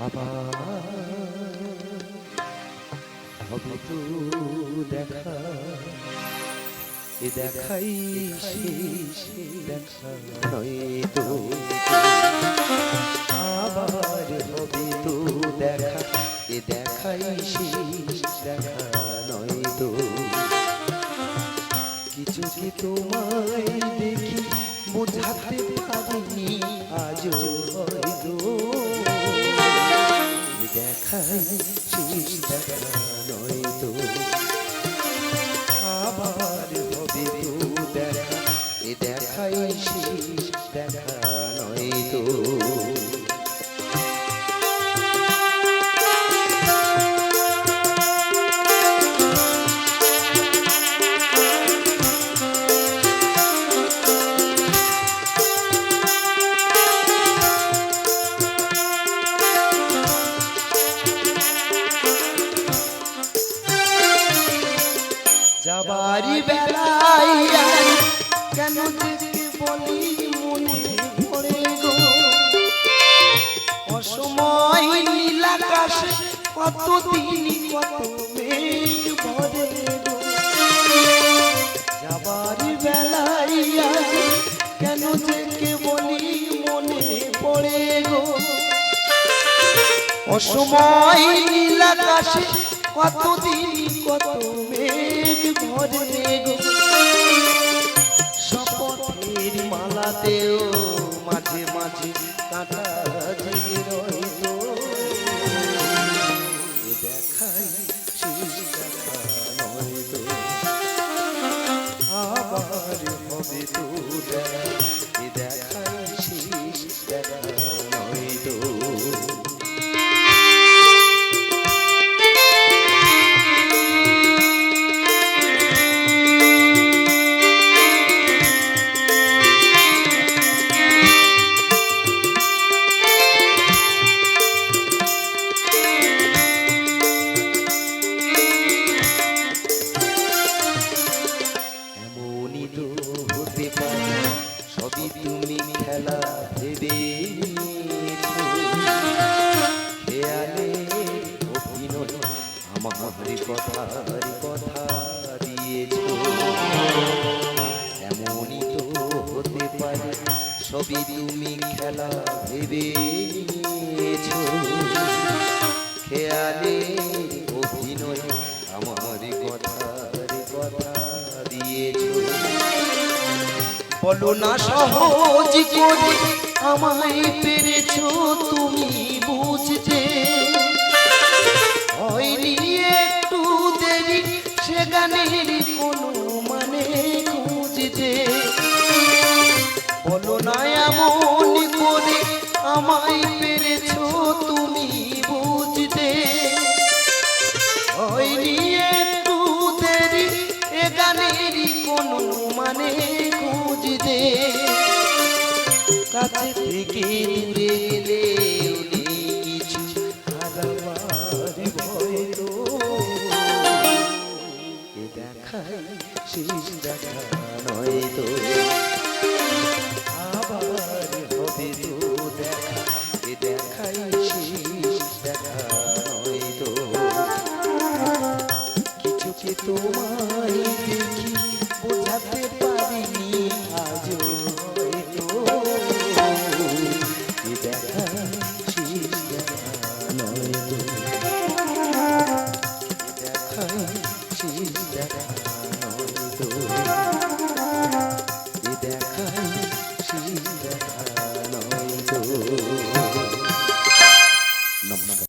আবার হবে তো দেখা এ দেখাই শেষ দেখা নয় তো আবার হবে তো দেখা এ দেখাই শেষ দেখা নয় তো কিছু কি তোমায় দেখি বোঝাতে পারিনি আজও হয়তো দেখাই দেখা। বেলায় কেন যেতে বলি মনে পড়ে গো? অসময় নীলাকাশে কত দিন কত মেঘ ভরে গো? যাবারি বেলায় কেন যেতে বলি মনে পড়ে গো? অসময় নীলাকাশে কতদিন কত মেঘ ভরে গো। শপথের মালাতেও মাঝে মাঝে কাঁটা রইল। এ দেখাই আবার হবে তো দেখাই শেষ দেখা নয় তো নিয়েছো। খেয়ালে আমার কথার কথা দিয়েছ এমনই তো হতে পারে, সবই তুমি খেলা ভেবে নিয়েছো খেয়ালে অভিনয় আমার কথার বলো না সহজ করে আমায় পেরেছ তুমি বুঝতে। একটু দেরি সেখানে কোনো মানে খুঁজতে। বলো না এমন করে আমায় পেরেছ কাছে থেকে দূরে গেলে কিছু হারাবার দেখাই শেষ দেখা নয় তো আবার হবে তো দেখা এ দেখাই শেষ তোমায় দেখি, বোঝাতে